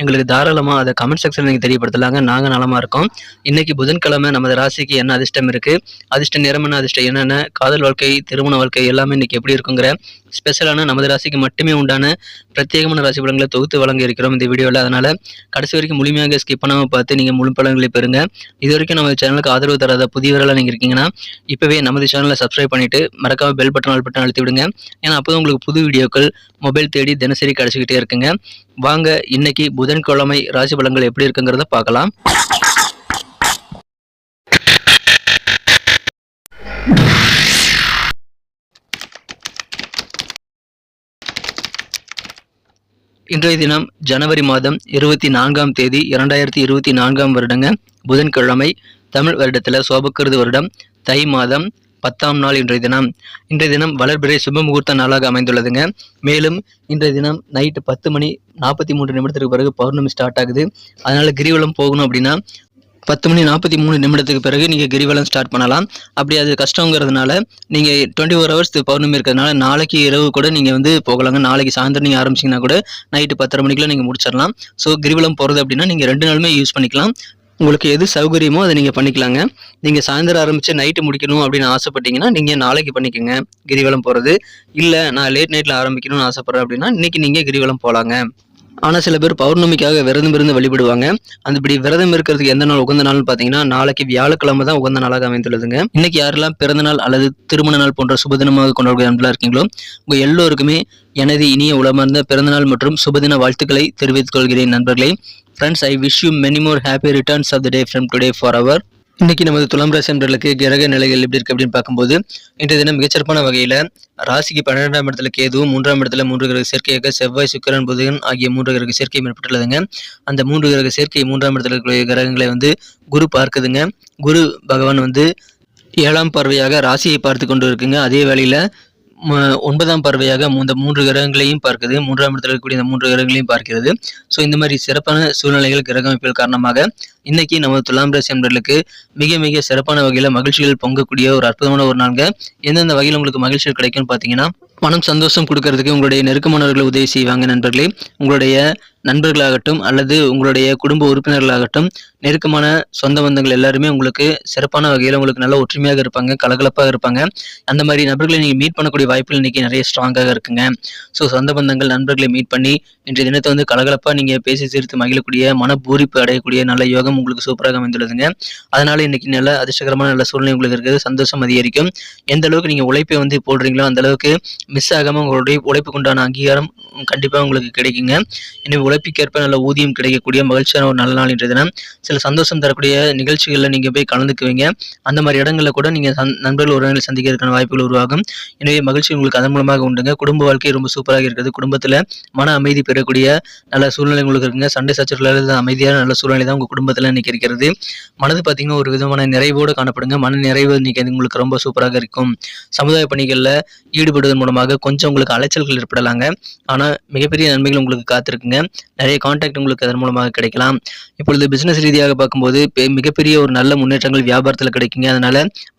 எங்களுக்கு தாராளமாக அதை கமெண்ட் செக்ஷன் நீங்கள் தெரியப்படுத்தலாங்க. நாங்கள் நலமாக இருக்கோம். இன்னைக்கு புதன்கிழமை நமது ராசிக்கு என்ன அதிர்ஷ்டம் இருக்குது அதிர்ஷ்ட நிறம் என்ன அதிர்ஷ்டம் என்னென்ன காதல் வாழ்க்கை திருமண வாழ்க்கை எல்லாமே இன்றைக்கி எப்படி இருக்குங்கிற ஸ்பெஷலான நமது ராசிக்கு மட்டுமே உண்டான பிரத்யேகமான ராசி பலன்களை தொகுத்து வழங்க இருக்கிறோம் இந்த வீடியோவில் அதனால் கடைசி வரைக்கும் முழுமையாக ஸ்கிப் பண்ணாமல் பார்த்து நீங்கள் முழு பலன்களை பெறுங்க. இது வரைக்கும் நம்ம சேனலுக்கு ஆதரவு தராத புதியவர்களாக நீங்கள் இருக்கீங்கன்னா இப்போவே நமது சேனலை சப்ஸ்கிரைப் பண்ணிவிட்டு மறக்காமல் பெல் பட்டன் ஆல் பட்டன் அழுத்தி விடுங்க. ஏன்னா அப்போ உங்களுக்கு புது வீடியோக்கள் மொபைல் தேடி தினசரி கிடச்சிக்கிட்டே இருக்குங்க. வாங்க இன்னைக்கு புதன்கிழமை ராசி பலன்கள் எப்படி இருக்குங்கிறத பார்க்கலாம். இன்றைய தினம் ஜனவரி மாதம் இருபத்தி நான்காம் தேதி இரண்டாயிரத்தி இருபத்தி நான்காம் வருடங்க. புதன்கிழமை தமிழ் வருடத்தில் சோபக்கிருது வருடம். தை மாதம் பத்தாம் நாள் இன்றைய தினம். இன்றைய தினம் வளர்பிறை சுப முகூர்த்த நாளாக அமைந்துள்ளதுங்க. மேலும் இன்றைய தினம் நைட்டு பத்து மணி நாற்பத்தி மூன்று நிமிடத்திற்கு பிறகு பௌர்ணமி ஸ்டார்ட் ஆகுது. அதனால கிரிவலம் போகணும் அப்படின்னா பத்து மணி நாற்பத்தி மூணு நிமிடத்துக்கு பிறகு நீங்கள் கிரிவலம் ஸ்டார்ட் பண்ணலாம். அப்படி அது கஷ்டங்கிறதுனால நீங்கள் டுவெண்ட்டி ஃபோர் ஹவர்ஸ் பௌர்ணமி இருக்கிறதுனால நாளைக்கு இரவு கூட நீங்கள் வந்து போகலாங்க. நாளைக்கு சாயந்தரம் நீங்கள் ஆரம்பிச்சிங்கன்னா கூட நைட்டு பத்தரை மணிக்கெலாம் நீங்கள் முடிச்சிடலாம். ஸோ கிரிவலம் போகிறது அப்படின்னா நீங்கள் ரெண்டு நாளுமே யூஸ் பண்ணிக்கலாம். உங்களுக்கு எது சௌகரியமோ அதை நீங்கள் பண்ணிக்கலாங்க. நீங்கள் சாயந்தரம் ஆரம்பித்து நைட்டு முடிக்கணும் அப்படின்னு ஆசைப்பட்டீங்கன்னா நீங்கள் நாளைக்கு பண்ணிக்கோங்க. கிரிவலம் போகிறது இல்லை நான் லேட் நைட்டில் ஆரம்பிக்கணும்னு ஆசைப்பட்றேன் அப்படின்னா இன்றைக்கி நீங்கள் கிரிவலம் போகலாங்க ஆனால் சில பேர் பௌர்ணமிக்காக விரதம் இருந்து வழிபடுவாங்க. அந்த இப்படி விரதம் இருக்கிறதுக்கு எந்த நாள் உகந்த நாள்னு பார்த்தீங்கன்னா நாளைக்கு வியாழக்கிழமை தான் உகந்த நாளாக அமைந்துள்ளதுங்க. இன்னைக்கு யாரெல்லாம் பிறந்த நாள் அல்லது திருமண நாள் போன்ற சுபதினமாக கொண்டாடுகிற இருக்கீங்களோ உங்கள் எல்லோருக்குமே எனது இனிய உளமார்ந்த பிறந்தநாள் மற்றும் சுபதின வாழ்த்துக்களை தெரிவித்துக் கொள்கிறேன் நண்பர்களே. Friends I wish you many more happy returns of the day from today for our இன்றைக்கி நமது துலாம் ராசி அன்பர்களுக்கு கிரக நிலைகள் எப்படி இருக்கு அப்படின்னு பார்க்கும்போது இன்றைய தினம் மிகச்சிறப்பான வகையில் ராசிக்கு பன்னிரெண்டாம் இடத்துல கேதுவும் மூன்றாம் இடத்துல மூன்று கிரக சேர்க்கையாக செவ்வாய் சுக்கரன் புதன் ஆகிய மூன்று கிரக சேர்க்கை ஏற்பட்டுள்ளதுங்க அந்த மூன்று கிரக சேர்க்கை மூன்றாம் இடத்துல இருக்கக்கூடிய கிரகங்களை வந்து குரு பார்க்குதுங்க. குரு பகவான் வந்து ஏழாம் பார்வையாக ராசியை பார்த்து கொண்டு இருக்குங்க அதே வேளையில் ஒன்பதாம் பார்வையாக இந்த மூன்று கிரகங்களையும் பார்க்குது. மூன்றாம் இடத்தில் இருக்கக்கூடிய இந்த மூன்று கிரகங்களையும் பார்க்கிறது. ஸோ இந்த மாதிரி சிறப்பான சூழ்நிலைகள் கிரக அமைப்புகள் காரணமாக இன்னைக்கு நம்ம துலாம் ராசி அன்பர்களுக்கு மிக மிக சிறப்பான வகையில் மகிழ்ச்சிகள் பொங்கக்கூடிய ஒரு அற்புதமான ஒரு நாளுங்க. எந்தெந்த வகையில் உங்களுக்கு மகிழ்ச்சிகள் கிடைக்கும்னு பார்த்தீங்கன்னா மனம் சந்தோஷம் கொடுக்கறதுக்கு உங்களுடைய நெருக்கமானவர்கள் உதவி செய்வாங்க நண்பர்களே. உங்களுடைய நண்பர்களாகட்டும் அல்லது உங்களுடைய குடும்ப உறுப்பினர்களாகட்டும் நெருக்கமான சொந்த பந்தங்கள் எல்லாருமே உங்களுக்கு சிறப்பான வகையில் உங்களுக்கு நல்ல ஒற்றுமையாக இருப்பாங்க கலகலப்பாக இருப்பாங்க. அந்த மாதிரி நபர்களை நீங்கள் மீட் பண்ணக்கூடிய வாய்ப்புகள் இன்றைக்கி நிறைய ஸ்ட்ராங்காக இருக்குங்க. ஸோ சொந்த பந்தங்கள் நண்பர்களை மீட் பண்ணி இன்றைய தினத்தை வந்து கலகலப்பாக நீங்கள் பேசி சிரித்து மகிழக்கூடிய மன பூரிப்பு அடையக்கூடிய நல்ல யோகம் உங்களுக்கு சூப்பராக அமைந்துள்ளதுங்க. அதனால இன்னைக்கு நல்ல அதிர்ஷ்டகரமான நல்ல சூழ்நிலை உங்களுக்கு இருக்குது. சந்தோஷம் அதிகரிக்கும். எந்த அளவுக்கு நீங்கள் உழைப்பை வந்து போடுறீங்களோ அந்த அளவுக்கு மிஸ் ஆகாமல் உங்களுடைய உழைப்புக்கு உண்டான அங்கீகாரம் கண்டிப்பாக உங்களுக்கு கிடைக்குங்க. எனவே உழைப்புக்கேற்ப நல்ல ஊதியம் கிடைக்கக்கூடிய மகிழ்ச்சியான ஒரு நல்ல நாள் இன்றைய தினம். சில சந்தோஷம் தரக்கூடிய நிகழ்ச்சிகளில் நீங்கள் போய் கலந்துக்குவீங்க. அந்த மாதிரி இடங்களில் கூட நீங்கள் நண்பர்கள் உறவுகளை சந்திக்கிறதுக்கான வாய்ப்புகள் உருவாகும். எனவே மகிழ்ச்சி உங்களுக்கு அதன் மூலமாக உண்டுங்க. குடும்ப வாழ்க்கை ரொம்ப சூப்பராக இருக்கிறது குடும்பத்தில் மன அமைதி பெறக்கூடிய நல்ல சூழ்நிலை உங்களுக்கு இருக்குங்க. சண்டை சச்சரவுகளில் அமைதியான நல்ல சூழ்நிலை தான் உங்கள் குடும்பத்தில் இன்னைக்கு இருக்கிறது மனது பார்த்தீங்கன்னா ஒரு விதமான நிறைவோடு காணப்படுங்க. மன நிறைவு இன்னைக்கு உங்களுக்கு ரொம்ப சூப்பராக இருக்கும். சமுதாய பணிகளில் ஈடுபடுவதன் மூலமாக கொஞ்சம் உங்களுக்கு அலைச்சல்கள் ஏற்படலாங்க. ஆனால் மிகப்பெரிய நன்மைகள் உங்களுக்கு காத்திருக்குங்க. நிறைய கான்டாக்ட் உங்களுக்கு அதன் மூலமாக கிடைக்கலாம். இப்பொழுது பிசினஸ் ரீதியாக பார்க்கும்போது மிகப்பெரிய ஒரு நல்ல முன்னேற்றங்கள் வியாபாரத்தில் கிடைக்குங்க. அதனால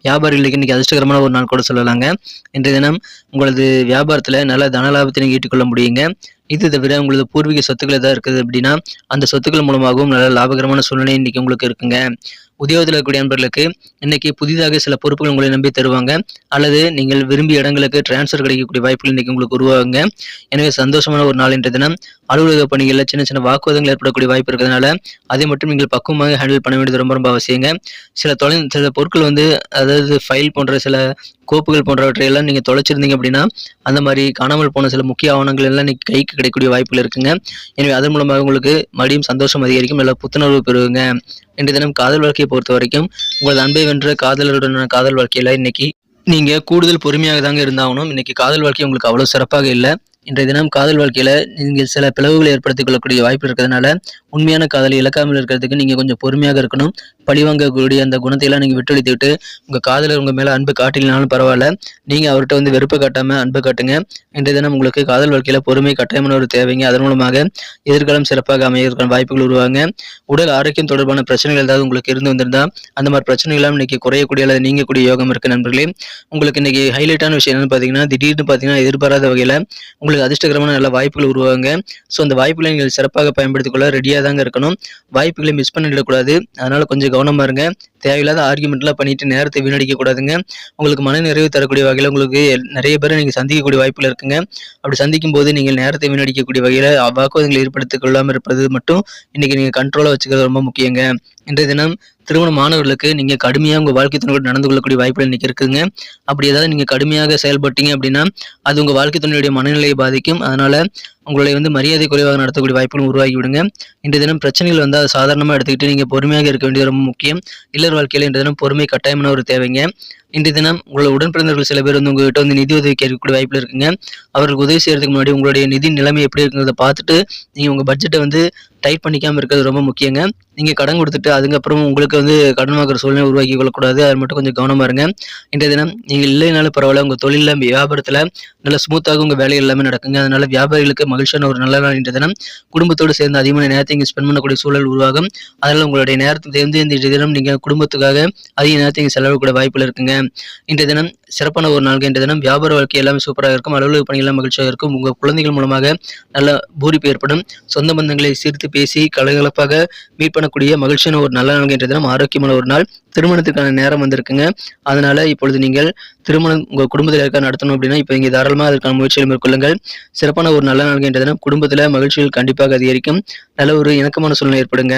வியாபாரிகளுக்கு இன்னைக்கு அதிர்ஷ்டகரமான ஒரு நாள் கூட சொல்லலாங்க. இன்றைய தினம் உங்களது வியாபாரத்தில் நல்ல தன லாபத்தை நீங்கள் முடியுங்க. இது தவிர உங்களது பூர்வீக சொத்துக்கள் ஏதாவது இருக்குது அப்படின்னா அந்த சொத்துக்கள் மூலமாகவும் நல்ல லாபகரமான சூழ்நிலை இன்னைக்கு உங்களுக்கு இருக்குங்க. உத்தியோகத்தில் இருக்கக்கூடிய நண்பர்களுக்கு இன்னைக்கு புதிதாக சில பொறுப்புகள் உங்களை நம்பி தருவாங்க. அல்லது நீங்கள் விரும்பிய இடங்களுக்கு டிரான்ஸ்ஃபர் கிடைக்கக்கூடிய வாய்ப்புகள் இன்னைக்கு உங்களுக்கு உருவாகுங்க. எனவே சந்தோஷமான ஒரு நாள் என்ற தினம். அலுவலக பணிகளில் சின்ன சின்ன வாக்குவாதங்கள் ஏற்படக்கூடிய வாய்ப்பு இருக்கிறதுனால அதை மட்டும் நீங்கள் பக்குவமாக ஹேண்டில் பண்ண வேண்டியது ரொம்ப ரொம்ப அவசியங்க. சில தொலை சில பொருட்கள் வந்து அதாவது ஃபைல் போன்ற சில கோப்புகள் போன்றவற்றை எல்லாம் நீங்கள் தொலைச்சிருந்தீங்க அப்படின்னா அந்த மாதிரி காணாமல் போன சில முக்கிய ஆவணங்கள் எல்லாம் இன்னைக்கு கைக்கு கிடைக்கக்கூடிய வாய்ப்புகள் இருக்குங்க. எனவே அதன் மூலமாக உங்களுக்கு மறுபடியும் சந்தோஷம் அதிகரிக்கும் நல்ல புத்துணர்வு பெறுவீங்க. இன்றைய தினம் காதல் வாழ்க்கையை பொறுத்த வரைக்கும் உங்களது அன்பை வென்ற காதலருடனான காதல் வாழ்க்கையில இன்னைக்கு நீங்கள் கூடுதல் பொறுமையாக தாங்க இருந்தாகணும். இன்னைக்கு காதல் வாழ்க்கை உங்களுக்கு அவ்வளவு சிறப்பாக இல்லை. இன்றைய தினம் காதல் வாழ்க்கையில நீங்கள் சில பிளவுகளை ஏற்படுத்திக் கொள்ளக்கூடிய வாய்ப்பு இருக்கிறதுனால உண்மையான காதலை இழக்காமல் இருக்கிறதுக்கு நீங்கள் கொஞ்சம் பொறுமையாக இருக்கணும். பழிவாங்கக்கூடிய அந்த குணத்தையெல்லாம் நீங்கள் விட்டொழித்துவிட்டு உங்கள் காதலர் உங்கள் மேலே அன்பு காட்டினாலும் பரவாயில்ல. நீங்கள் அவர்கிட்ட வந்து வெறுப்பு காட்டாமல் அன்பை காட்டுங்க. இன்றைய தினம் உங்களுக்கு காதல் வாழ்க்கையில் பொறுமை கட்டாயமான ஒரு தேவைங்க. அதன் மூலமாக எதிர்காலம் சிறப்பாக அமையறதுக்கான வாய்ப்புகள் உருவாங்க. உடல் ஆரோக்கியம் தொடர்பான பிரச்சனைகள் ஏதாவது உங்களுக்கு இருந்து வந்திருந்தா அந்த மாதிரி பிரச்சனைகள்லாம் இன்னைக்கு குறையக்கூடிய அல்லது நீங்கக்கூடிய யோகம் இருக்கு நண்பர்களே. உங்களுக்கு இன்னைக்கு ஹைலைட்டான விஷயம் என்னன்னு பார்த்தீங்கன்னா திடீர்னு பார்த்தீங்கன்னா எதிர்பாராத வகையில் உங்களுக்கு அதிர்ஷ்டகரமான நல்ல வாய்ப்புகள் உருவாங்க ஸோ அந்த வாய்ப்புகளை நீங்கள் சிறப்பாக பயன்படுத்திக்கொள்ள ரெடியாக தாங்க இருக்கணும். வாய்ப்புகளை மிஸ் பண்ணிடக்கூடாது. அதனால கொஞ்சம் கவனமாக இருங்க. தேவையில்லாத ஆர்குமெண்ட்லாம் பண்ணிட்டு நேரத்தை வீணடிக்க கூடாதுங்க. உங்களுக்கு மன நிறைவு தரக்கூடிய வகையில் உங்களுக்கு நிறைய பேரை நீங்கள் சந்திக்கக்கூடிய வாய்ப்புகள் இருக்குங்க. அப்படி சந்திக்கும் போது நீங்கள் நேரத்தை வீணடிக்கக்கூடிய வகையில் வாக்குவாதங்களை ஏற்படுத்திக் கொள்ளாமல் இருப்பது மட்டும் இன்னைக்கு நீங்கள் கண்ட்ரோலாக வச்சுக்கிறது ரொம்ப முக்கியங்க. இன்றைய தினம் திருமண மாணவர்களுக்கு நீங்கள் கடுமையாக உங்கள் வாழ்க்கை துணையோடு நடந்து கொள்ளக்கூடிய வாய்ப்புகள் இன்றைக்கி இருக்குங்க. அப்படி ஏதாவது நீங்கள் கடுமையாக செயல்பட்டீங்க அப்படின்னா அது உங்கள் வாழ்க்கை துணையுடைய மனநிலையை பாதிக்கும். அதனால் உங்களை வந்து மரியாதை குறைவாக நடத்தக்கூடிய வாய்ப்புகளும் உருவாகி விடுங்க இன்றைய தினம் பிரச்சனைகள் வந்து அதை சாதாரணமாக எடுத்துக்கிட்டு நீங்கள் பொறுமையாக இருக்க வேண்டியது ரொம்ப முக்கியம். இல்லர் வாழ்க்கையில் இன்றைய தினம் பொறுமை கட்டாயமான ஒரு தேவைங்க. இன்றைய தினம் உங்களோட உடன்பிறந்தவர்கள் சில பேர் வந்து உங்ககிட்ட வந்து நிதி உதவி கேட்கக்கூடிய வாய்ப்பில் இருக்குங்க. அவர்களுக்கு உதவி செய்யறதுக்கு முன்னாடி உங்களுடைய நிதி நிலைமை எப்படி இருக்குங்கிறத பார்த்துட்டு நீங்கள் உங்கள் பட்ஜெட்டை வந்து டைட் பண்ணிக்காமல் இருக்கிறது ரொம்ப முக்கியங்க. நீங்கள் கடன் கொடுத்துட்டு அதுக்கப்புறம் உங்களுக்கு வந்து கடன் வாங்குற சூழ்நிலை உருவாக்கி கொள்ளக்கூடாது. அது மட்டும் கொஞ்சம் கவனமாக இருங்க. இன்றைய தினம் நீங்கள் இல்லைனாலும் பரவாயில்ல. உங்கள் தொழிலில் வியாபாரத்தில் நல்ல ஸ்மூத்தாக உங்கள் வேலை எல்லாமே நடக்குங்க. அதனால வியாபாரிகளுக்கு மகிழ்ச்சியான ஒரு நல்ல நாள் இன்றைய தினம். குடும்பத்தோடு சேர்ந்து அதிகமான நேரத்தை இங்கே ஸ்பெண்ட் பண்ணக்கூடிய சூழல் உருவாகும். அதனால் உங்களுடைய நேரத்தை தேர்ந்து இன்றைய தினம் நீங்கள் குடும்பத்துக்காக அதிக நேரத்தை இங்கே செலவிடக்கூடிய வாய்ப்பில் இருக்குங்க. இன்றைய தினம் சிறப்பான ஒரு நாள் இன்றைய தினம். வியாபார வாழ்க்கை எல்லாமே சூப்பராக இருக்கும். அலுவலக பணிகள் மகிழ்ச்சியாக இருக்கும். உங்கள் குழந்தைகள் மூலமாக நல்ல பூரிப்பு ஏற்படும். சொந்த பந்தங்களை சீர்த்து பேசி கலகலப்பாக மீட் பண்ணக்கூடிய மகிழ்ச்சியான ஒரு நல்ல நாள் இன்றைய தினம். ஆரோக்கியமான ஒரு நாள். திருமணத்துக்கான நேரம் வந்திருக்குங்க. அதனால இப்பொழுது நீங்கள் திருமணம் உங்கள் குடும்பத்தில் இருக்க நடத்தணும் அப்படின்னா இப்போ இங்கே தாராளமாக அதற்கான முயற்சிகள் மேற்கொள்ளுங்கள். சிறப்பான ஒரு நல்ல நாள் இன்றைய தினம். குடும்பத்தில் மகிழ்ச்சிகள் கண்டிப்பாக அதிகரிக்கும். நல்ல ஒரு இணக்கமான சூழ்நிலை ஏற்படுங்க.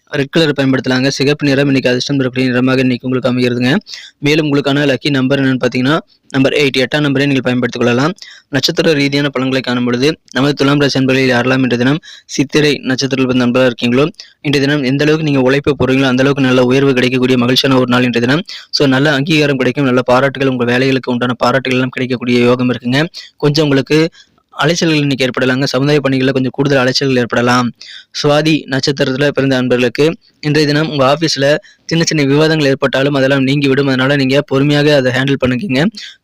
Red colour பயன்படுத்தலாங்க. சிகப்பு நிறம் இன்னைக்கு அதிர்ஷ்டம் தரக்கூடிய நிறமாக இன்னைக்கு உங்களுக்கு அமைகிறதுங்க. மேலும் உங்களுக்கான லக்கி நம்பர் என்னன்னு பார்த்தீங்கன்னா நம்பர் எயிட் எட்டாம் நம்பரை நீங்கள் பயன்படுத்திக் கொள்ளலாம். நட்சத்திர ரீதியான பழங்களை காணும் பொழுது நமது துலாம் ராசி என்பர்களில் யாரெல்லாம் இன்றைய தினம் சித்திரை நட்சத்திரத்தில் பிறந்த நண்பராக இருக்கீங்களோ இன்றைய தினம் எந்த அளவுக்கு நீங்கள் உழைப்பு போறீங்களோ அந்த அளவுக்கு நல்ல உயர்வு கிடைக்கக்கூடிய மகிழ்ச்சியான ஒரு நாள் இன்றைய தினம். ஸோ நல்ல அங்கீகாரம் கிடைக்கும் நல்ல பாராட்டுகள் உங்கள் வேலைகளுக்கு உண்டான பாராட்டுகள் எல்லாம் கிடைக்கக்கூடிய யோகம் இருக்குங்க. கொஞ்சம் உங்களுக்கு அலைச்சல்கள் இன்னைக்கு ஏற்படலாங்க. சமுதாய பணிகளில் கொஞ்சம் கூடுதல் அலைச்சல்கள் ஏற்படலாம். சுவாதி நட்சத்திரத்தில் பிறந்த அன்பர்களுக்கு இன்றைய தினம் உங்கள் ஆஃபீஸில் சின்ன சின்ன விவாதங்கள் ஏற்பட்டாலும் அதெல்லாம் நீங்கி விடும். அதனால நீங்க பொறுமையாக அதை ஹேண்டில் பண்ணிக்கிங்க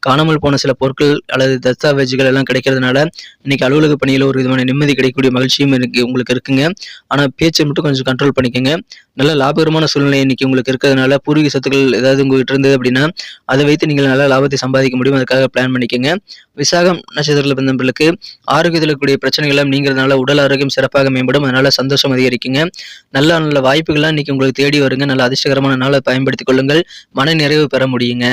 காணாமல் போன சில பொருட்கள் அல்லது தஸ்தாவேஜுகள் எல்லாம் கிடைக்கிறதுனால இன்னைக்கு அலுவலக பணியில் ஒரு விதமான நிம்மதி கிடைக்கக்கூடிய மகிழ்ச்சியும் இருக்கு உங்களுக்கு இருக்குங்க. ஆனால் பேச்சை மட்டும் கொஞ்சம் கண்ட்ரோல் பண்ணிக்கோங்க. நல்ல லாபகரமான சூழ்நிலை இன்னைக்கு உங்களுக்கு இருக்கிறதுனால பூர்வீக சொத்துக்கள் ஏதாவது உங்ககிட்ட இருந்தது அப்படின்னா அதை வைத்து நீங்கள் நல்ல லாபத்தை சம்பாதிக்க முடியும். அதுக்காக பிளான் பண்ணிக்கோங்க. விசாகம் நட்சத்திரத்தில் பிறந்தவர்களுக்கு ஆரோக்கியத்தில் இருக்கக்கூடிய பிரச்சனைகள் எல்லாம் நீங்கிறதுனால உடல் ஆரோக்கியம் சிறப்பாக மேம்படும். அதனால சந்தோஷம் அதிகரிக்குங்க. நல்ல நல்ல வாய்ப்புகள்லாம் இன்னைக்கு உங்களுக்கு தேடி வருங்க. நல்ல அதிர்ஷ்டகரமான நாளை பயன்படுத்திக் கொள்ளுங்கள். மன நிறைவு பெற முடியுங்க.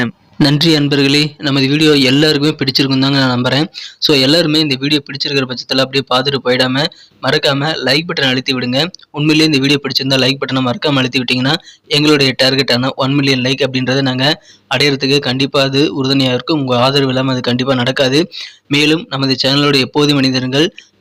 நன்றி அன்பர்களே. நமது வீடியோ எல்லாருக்குமே பிடிச்சிருக்கும் தாங்க நான் நம்புகிறேன் ஸோ எல்லாருமே இந்த வீடியோ பிடிச்சிருக்கிற பட்சத்தில் அப்படியே பார்த்துட்டு போயிடாம மறக்காம லைக் பட்டன் அழுத்தி விடுங்க. உண்மையிலேயே இந்த வீடியோ பிடிச்சிருந்தா லைக் பட்டனை மறக்காமல் அழுத்தி விட்டிங்கன்னா எங்களுடைய டார்கெட்டான ஒன் மில்லியன் லைக் அப்படின்றத நாங்கள் அடையிறதுக்கு கண்டிப்பாக அது உறுதுணையாக இருக்கும். உங்கள் ஆதரவு இல்லாமல் அது கண்டிப்பாக நடக்காது. மேலும் நமது சேனலோட எப்போது மனிதர்கள்